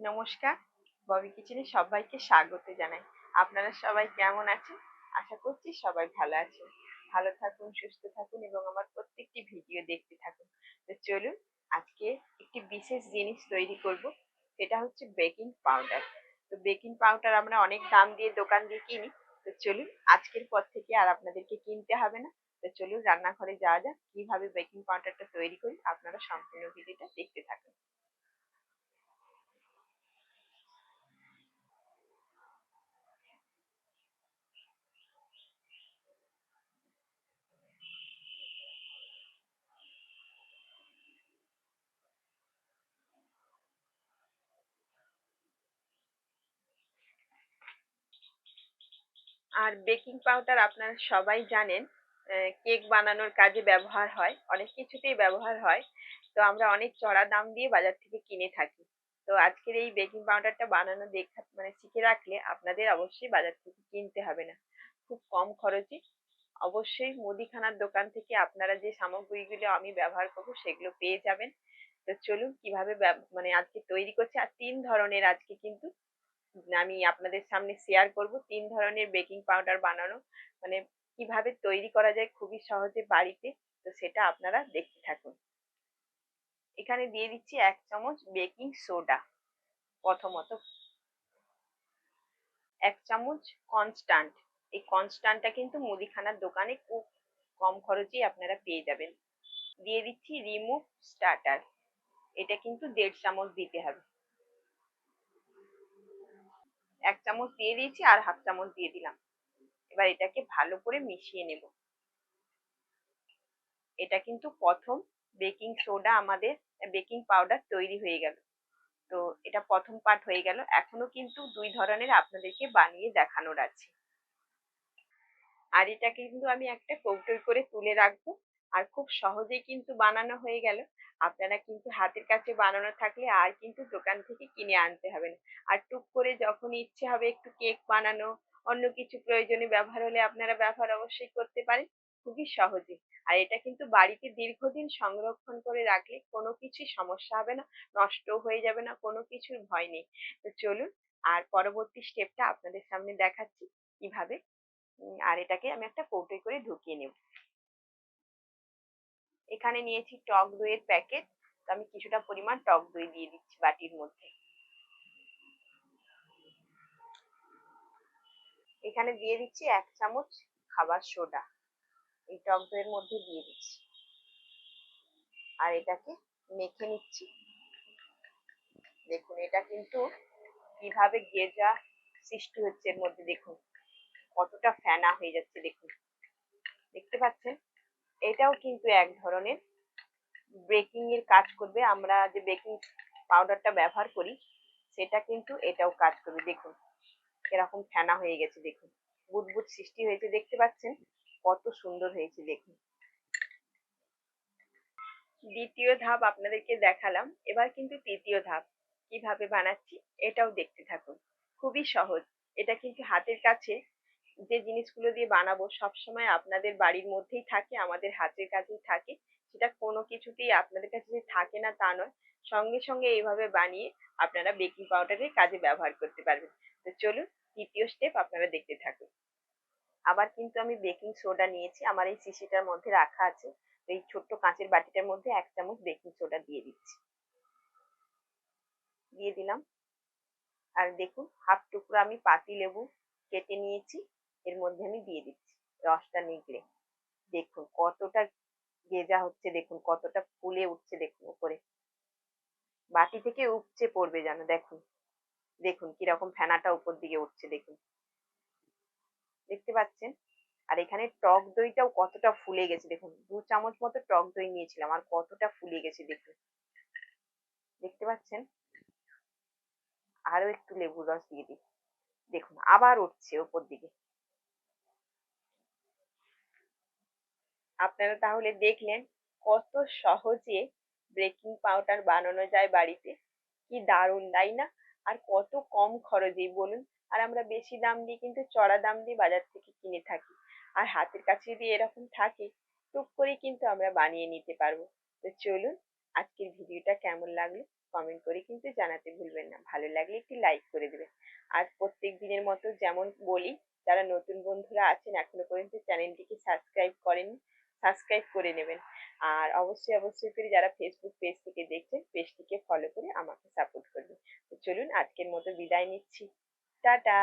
নমস্কার, ববি কিচেনে সবাইকে স্বাগত জানাই। আপনারা সবাই কেমন আছেন? আশা করছি সবাই ভালো আছেন। ভালো থাকুন, সুস্থ থাকুন এবং আমার প্রত্যেকটি ভিডিও দেখতে থাকুন। তো চলুন, আজকে একটি বিশেষ জিনিস তৈরি করব। সেটা হচ্ছে বেকিং পাউডার তো বেকিং পাউডার আমরা অনেক দাম দিয়ে দোকান দিয়ে কিনি। তো চলুন, আজকের পর থেকে আর আপনাদেরকে কিনতে হবে না। তো চলুন, রান্নাঘরে যাওয়া যাক। কীভাবে বেকিং পাউডারটা তৈরি করি, আপনারা সম্পূর্ণ ভিডিওটা দেখতে থাকুন। আর বেকিং পাউডার আপনারা সবাই জানেন কেক বানানোর কাজে ব্যবহার হয়, অনেক কিছুতেই ব্যবহার হয়। তো আমরা অনেক চড়া দাম দিয়ে বাজার থেকে কিনে থাকি। তো আজকের এই বেকিং পাউডারটা বানানো দেখা মানে শিখে রাখলে আপনাদের অবশ্যই বাজার থেকে কিনতে হবে না। খুব কম খরচে। অবশ্যই মুদিখানার দোকান থেকে আপনারা যে সামগ্রীগুলো আমি ব্যবহার করব সেগুলো পেয়ে যাবেন। তো চলুন কীভাবে মানে আজকে তৈরি করছি। আর তিন ধরনের আজকে কিন্তু আমি আপনাদের সামনে শেয়ার করব তিন ধরনের বেকিং পাউডার বানানো। মানে কীভাবে তৈরি করা যায় খুবই সহজে বাড়িতে, তো সেটা আপনারা দেখতে থাকুন। এখানে দিয়ে দিচ্ছি এক চামচ বেকিং সোডা প্রথমত। এক চামচ কনস্ট্যান্ট এই কনস্ট্যান্টটা কিন্তু মুদিখানার দোকানে খুব কম খরচেই আপনারা পেয়ে যাবেন। দিয়ে দিচ্ছি রিমুভ স্টার্টার এটা কিন্তু দেড় চামচ দিতে হবে। এক চামচ দিয়ে দিয়েছি আর হাফ চামচ দিয়ে দিলাম। এবার এটাকে ভালো করে মিশিয়ে নেব। এটা কিন্তু প্রথম বেকিং সোডা আমাদের বেকিং পাউডার তৈরি হয়ে গেল। তো এটা প্রথম পার্ট হয়ে গেল। এখনও কিন্তু দুই ধরনের আপনাদেরকে বানিয়ে দেখানোর আছে। আর এটাকে কিন্তু আমি একটা কৌটোয় করে তুলে রাখব। আর খুব সহজেই কিন্তু বানানো হয়ে গেল। আপনারা কিন্তু হাতের কাছে বানানো থাকলে আর কিন্তু দোকান থেকে কিনে আনতে হবে না। আর টুক করে যখন ইচ্ছে হবে একটু কেক বানানো, অন্য কিছু প্রয়োজনে ব্যবহার হলে আপনারা ব্যবহার অবশ্যই করতে পারেন, খুবই সহজে। আর এটা কিন্তু বাড়িতে দীর্ঘদিন সংরক্ষণ করে রাখলে কোনো কিছুই সমস্যা হবে না নষ্ট হয়ে যাবে না, কোনো কিছুর ভয় নেই। তো চলুন, আর পরবর্তী স্টেপটা আপনাদের সামনে দেখাচ্ছি কীভাবে। আর এটাকে আমি একটা কৌটোয় করে ঢুকিয়ে নেব। এখানে নিয়েছি টক দইয়ের প্যাকেট তো আমি কিছুটা পরিমাণ টক দই দিয়ে দিচ্ছি বাটির মধ্যে। এখানে দিয়ে দিচ্ছি এক চামচ খাবার সোডা। এই টক দইয়ের মধ্যে দিয়ে দিচ্ছি। আর এটাকে মেখে নিচ্ছি। দেখুন, এটা কিন্তু কীভাবে গেজা সৃষ্টি হচ্ছে এর মধ্যে দেখুন। কতটা ফেনা হয়ে যাচ্ছে দেখুন। দেখতে পাচ্ছেন? এটাও কিন্তু এক ধরনের ব্রেকিং এর কাজ করবে। আমরা যে বেকিং পাউডারটা ব্যবহার করি, সেটা কিন্তু এটাও কাজ করবে। দেখুন, এরকম ফেনা হয়ে গেছে, দেখুন। বুদবুদ সৃষ্টি হয়েছে, দেখতে পাচ্ছেন? কত সুন্দর হয়েছে, দেখুন। দ্বিতীয় ধাপ আপনাদেরকে দেখালাম। এবার কিন্তু তৃতীয় ধাপ। কীভাবে বানাচ্ছি, এটাও দেখতে থাকুন। খুবই সহজ। এটা কিন্তু হাতের কাছে যে জিনিসগুলো দিয়ে বানাবো সবসময় আপনাদের বাড়ির মধ্যেই থাকে, আমাদের হাতের কাছেই থাকে। সেটা কোনো কিছুতেই আপনাদের কাছে যে থাকে না তা নয়। সঙ্গে সঙ্গে এইভাবে বানিয়ে আপনারা বেকিং পাউডারের কাজে ব্যবহার করতে পারবেন। তো চলুন তৃতীয় স্টেপ আপনারা দেখতে থাকুন। আবার কিন্তু আমি বেকিং সোডা নিয়েছি। আমার এই শিশিটার মধ্যে রাখা আছে। এই ছোট্ট কাঁচের বাটিটার মধ্যে এক চামচ বেকিং সোডা দিয়ে দিচ্ছি। দিয়ে দিলাম। আর দেখুন, হাফ টুকরো আমি পাতি লেবু কেটে নিয়েছি। এর মধ্যে আমি দিয়ে দিচ্ছি। রসটা নিগড়ে। দেখুন কতটা গেজা হচ্ছে, দেখুন কতটা ফুলে উঠছে, দেখুন উপরে। বাটি থেকে উপচে পড়বে যেন, দেখুন। দেখুন কীরকম ফেনাটা উপর দিকে উঠছে, দেখুন। দেখতে পাচ্ছেন? আর এখানে টক দইটাও কতটা ফুলে গেছে, দেখুন। দু চামচ মতো টক দই নিয়েছিলাম, আর কতটা ফুলে গেছে, দেখুন। দেখতে পাচ্ছেন? আরও একটু লেবুর রস দিয়ে দিই। দেখুন আবার উঠছে উপর দিকে। আপনারা তাহলে দেখলেন কত সহজে বেকিং পাউডার বানানো যায় বাড়িতে। কি দারুণ, তাই না? আর কত কম খরচে, বলুন। আর আমরা বেশি দাম দিয়ে কিন্তু চড়া দাম দিয়ে বাজার থেকে কিনে থাকি। আর হাতের কাছে যদি এরকম থাকে, টুক করে কিন্তু আমরা বানিয়ে নিতে পারব। তো চলুন, আজকের ভিডিওটা কেমন লাগল কমেন্ট করে কিন্তু জানাতে ভুলবেন না। ভালো লাগলে একটি লাইক করে দেবেন। আর প্রত্যেক দিনের মতো যেমন বলি, যারা নতুন বন্ধুরা আছেন, এখনও পর্যন্ত চ্যানেলটিকে সাবস্ক্রাইব করেন সাবস্ক্রাইব করে নেবেন। আর অবশ্যই অবশ্যই করে যারা ফেসবুক পেজ থেকে দেখছেন পেজটিকে ফলো করে আমাকে সাপোর্ট করবেন। তো চলুন, আজকের মতো বিদায় নিচ্ছি। টাটা!